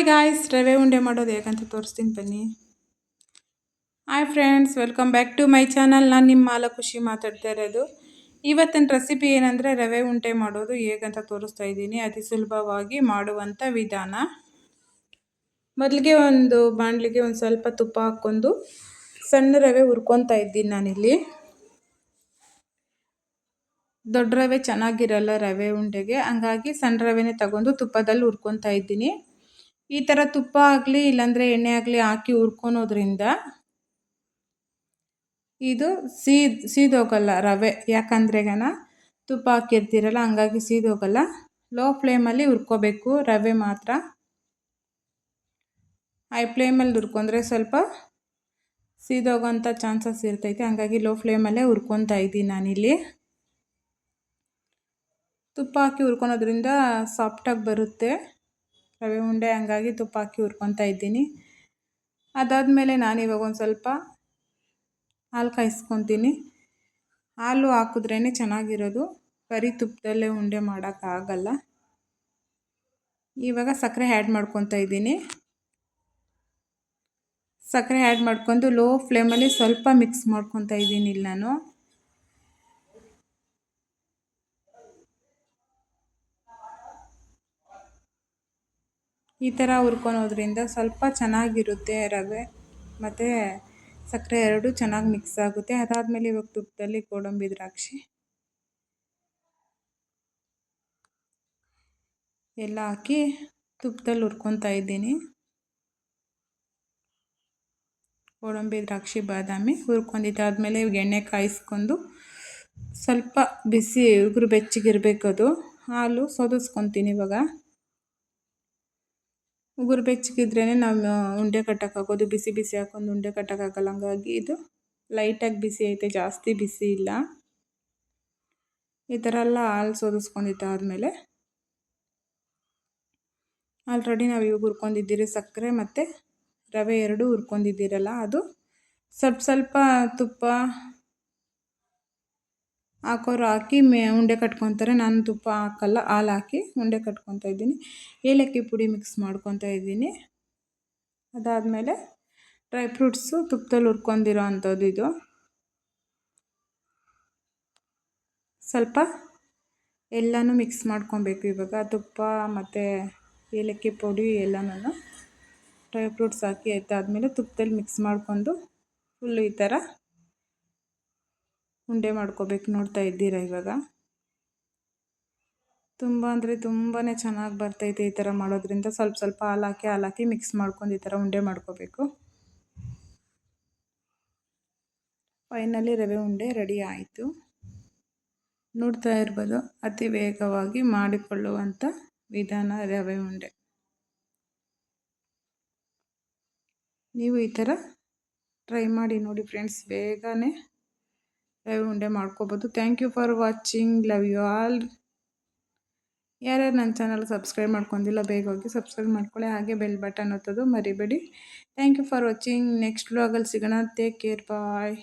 Hi guys ರವೆ ಉಂಡೆ ಮಾಡೋದು ಹೇಗಂತ ತೋರಿಸ್ತೀನಿ ಬನ್ನಿ. Hi friends welcome back to my channel ನಾನು ನಿಮ್ಮ ಮಾಲ ಖುಷಿ ಮಾತಾಡ್ತಾ ಇರೋದು. ಇವತ್ತಿನ ರೆಸಿಪಿ ಏನಂದರೆ ರವೆ ಉಂಡೆ ಮಾಡೋದು ಹೇಗಂತ ತೋರಿಸ್ತಾ ಇದ್ದೀನಿ. ಅತಿ ಸುಲಭವಾಗಿ ಮಾಡುವಂಥ ವಿಧಾನ. ಮೊದಲಿಗೆ ಒಂದು ಬಾಣಲಿಗೆ ಒಂದು ಸ್ವಲ್ಪ ತುಪ್ಪ ಹಾಕ್ಕೊಂಡು ಸಣ್ಣ ರವೆ ಹುರ್ಕೊತಾ ಇದ್ದೀನಿ ನಾನಿಲ್ಲಿ. ದೊಡ್ಡ ರವೆ ಚೆನ್ನಾಗಿರಲ್ಲ ರವೆ ಉಂಡೆಗೆ. ಹಂಗಾಗಿ ಸಣ್ಣ ರವೆನೇ ತಗೊಂಡು ತುಪ್ಪದಲ್ಲಿ ಹುರ್ಕೊತಾ ಇದ್ದೀನಿ. ಈ ಥರ ತುಪ್ಪ ಆಗಲಿ, ಇಲ್ಲಾಂದರೆ ಎಣ್ಣೆ ಆಗಲಿ ಹಾಕಿ ಹುರ್ಕೊಳೋದ್ರಿಂದ ಇದು ಸೀದ್, ಸೀದೋಗಲ್ಲ ರವೆ. ಯಾಕಂದ್ರೆಗನ ತುಪ್ಪ ಹಾಕಿರ್ತೀರಲ್ಲ, ಹಂಗಾಗಿ ಸೀದೋಗಲ್ಲ. ಲೋ ಫ್ಲೇಮಲ್ಲಿ ಹುರ್ಕೋಬೇಕು. ರವೆ ಮಾತ್ರ. ಹೈ ಫ್ಲೇಮಲ್ಲಿ ಹುರ್ಕೊಂಡ್ರೆ ಸ್ವಲ್ಪ ಸೀದೋಗೋಂಥ ಚಾನ್ಸಸ್ ಇರ್ತೈತೆ. ಹಂಗಾಗಿ ಲೋ ಫ್ಲೇಮಲ್ಲೇ ಹುರ್ಕೊತಾ ಇದ್ದೀನಿ ನಾನಿಲ್ಲಿ. ತುಪ್ಪ ಹಾಕಿ ಹುರ್ಕೊಳೋದ್ರಿಂದ ಸಾಫ್ಟಾಗಿ ಬರುತ್ತೆ. ರವೆ ಉಂಡೆ ಹಂಗಾಗಿ ತುಪ್ಪ ಹಾಕಿ ಹುರ್ಕೊತಾ ಇದ್ದೀನಿ. ಅದಾದಮೇಲೆ ನಾನಿವಾಗ ಒಂದು ಸ್ವಲ್ಪ ಹಾಲು ಕಾಯಿಸ್ಕೊತೀನಿ. ಹಾಲು ಹಾಕಿದ್ರೇ ಚೆನ್ನಾಗಿರೋದು. ಬರೀ ತುಪ್ಪದಲ್ಲೇ ಉಂಡೆ ಮಾಡೋಕ್ಕಾಗಲ್ಲ ಇವಾಗ ಸಕ್ಕರೆ ಆ್ಯಡ್ ಮಾಡ್ಕೊತಾ ಇದ್ದೀನಿ. ಸಕ್ಕರೆ ಆ್ಯಡ್ ಮಾಡ್ಕೊಂಡು ಲೋ ಫ್ಲೇಮಲ್ಲಿ ಸ್ವಲ್ಪ ಮಿಕ್ಸ್ ಮಾಡ್ಕೊತಾ ಇದ್ದೀನಿ ಇಲ್ಲಿ ನಾನು. ಈ ಥರ ಹುರ್ಕೊಳೋದ್ರಿಂದ ಸ್ವಲ್ಪ ಚೆನ್ನಾಗಿರುತ್ತೆ ರವೆ, ಮತ್ತು ಸಕ್ಕರೆ ಎರಡು ಚೆನ್ನಾಗಿ ಮಿಕ್ಸ್ ಆಗುತ್ತೆ. ಅದಾದಮೇಲೆ ಇವಾಗ ತುಪ್ಪದಲ್ಲಿ ಗೋಡಂಬಿ ದ್ರಾಕ್ಷಿ. ಎಲ್ಲ ಹಾಕಿ ತುಪ್ಪದಲ್ಲಿ ಹುರ್ಕೊತಾ ಇದ್ದೀನಿ. ಗೋಡಂಬಿ ದ್ರಾಕ್ಷಿ, ಬಾದಾಮಿ ಹುರ್ಕೊಂಡಿದ್ದಾದಮೇಲೆ ಇವಾಗ ಎಣ್ಣೆ ಕಾಯಿಸ್ಕೊಂಡು ಸ್ವಲ್ಪ ಬಿಸಿ ಉಗುರು ಬೆಚ್ಚಗಿರಬೇಕು ಅದು. ಹಾಲು ಸೋದಿಸ್ಕೊತೀನಿ ಇವಾಗ. ಉಗುರು ಬೆಚ್ಚಗಿದ್ರೇ ನಾವು ಉಂಡೆ ಕಟ್ಟೋಕ್ಕಾಗೋದು, ಬಿಸಿ ಬಿಸಿ ಹಾಕೊಂಡು ಉಂಡೆ ಕಟ್ಟೋಕ್ಕಾಗಲ್ಲ. ಹಂಗಾಗಿ ಇದು ಲೈಟಾಗಿ ಬಿಸಿ ಐತೆ, ಜಾಸ್ತಿ ಬಿಸಿ ಇಲ್ಲ. ಈ ಥರ ಎಲ್ಲ ಹಾಲು ಸೋದಿಸ್ಕೊಂಡಿದ್ದಾದಮೇಲೆ ಆಲ್ರೆಡಿ ನಾವು ಇವಾಗ ಹುರ್ಕೊಂಡಿದ್ದೀರಿ ಸಕ್ಕರೆ ಮತ್ತು ರವೆ ಎರಡು ಹುರ್ಕೊಂಡಿದ್ದೀರಲ್ಲ, ಅದು ಸ್ವಲ್ಪ ಸ್ವಲ್ಪ ತುಪ್ಪ ಹಾಕೋರು ಹಾಕಿ ಮೇ ಉಂಡೆ ಕಟ್ಕೊತಾರೆ. ನಾನು ತುಪ್ಪ ಹಾಕಲ್ಲ, ಹಾಲು ಹಾಕಿ ಉಂಡೆ ಕಟ್ಕೊತಾ ಇದ್ದೀನಿ. ಏಲಕ್ಕಿ ಪುಡಿ ಮಿಕ್ಸ್ ಮಾಡ್ಕೊತಾ ಇದ್ದೀನಿ. ಅದಾದಮೇಲೆ ಡ್ರೈ ಫ್ರೂಟ್ಸು ತುಪ್ಪದಲ್ಲಿ ಹುರ್ಕೊಂಡಿರೋ ಅಂಥದ್ದು ಇದು. ಸ್ವಲ್ಪ ಎಲ್ಲನೂ ಮಿಕ್ಸ್ ಮಾಡ್ಕೊಬೇಕು ಇವಾಗ. ತುಪ್ಪ ಮತ್ತು ಏಲಕ್ಕಿ ಪುಡಿ ಎಲ್ಲನೂ ಡ್ರೈ ಫ್ರೂಟ್ಸ್ ಹಾಕಿ ಆಯ್ತಾದಮೇಲೆ ತುಪ್ಪದಲ್ಲಿ ಮಿಕ್ಸ್ ಮಾಡಿಕೊಂಡು ಫುಲ್ಲು ಈ ಥರ ಉಂಡೆ ಮಾಡ್ಕೋಬೇಕು ನೋಡ್ತಾ ಇದ್ದೀರಾ ಇವಾಗ? ತುಂಬ ಅಂದರೆ ತುಂಬಾ ಚೆನ್ನಾಗಿ ಬರ್ತೈತೆ ಈ ಥರ ಮಾಡೋದ್ರಿಂದ. ಸ್ವಲ್ಪ ಸ್ವಲ್ಪ ಹಾಲಾಕಿ ಹಾಲಾಕಿ ಮಿಕ್ಸ್ ಮಾಡ್ಕೊಂಡು ಈ ಥರ ಉಂಡೆ ಮಾಡ್ಕೋಬೇಕು. ಫೈನಲಿ ರವೆ ಉಂಡೆ ರೆಡಿ ಆಯಿತು. ನೋಡ್ತಾ ಇರ್ಬೋದು, ಅತಿ ವೇಗವಾಗಿ ಮಾಡಿಕೊಳ್ಳುವಂಥ ವಿಧಾನ ರವೆ ಉಂಡೆ. ನೀವು ಈ ಥರ ಟ್ರೈ ಮಾಡಿ ನೋಡಿ ಫ್ರೆಂಡ್ಸ್ ಬೇಗನೆ ರವೆ ಉಂಡೆ ಮಾಡ್ಕೋಬೋದು. Thank you for watching love you all ಯಾರ್ಯಾರು ನನ್ನ ಚಾನಲ್ ಸಬ್ಸ್ಕ್ರೈಬ್ ಮಾಡ್ಕೊಂಡಿಲ್ಲ, ಬೇಗ ಹೋಗಿ ಸಬ್ಸ್ಕ್ರೈಬ್ ಮಾಡ್ಕೊಳ್ಳಿ. ಹಾಗೆ ಬೆಲ್ ಬಟನ್ ಒತ್ತೋದು ಮರಿಬೇಡಿ. Thank you for watching next ವ್ಲಾಗಲ್ಲಿ ಸಿಗೋಣ. Take care bye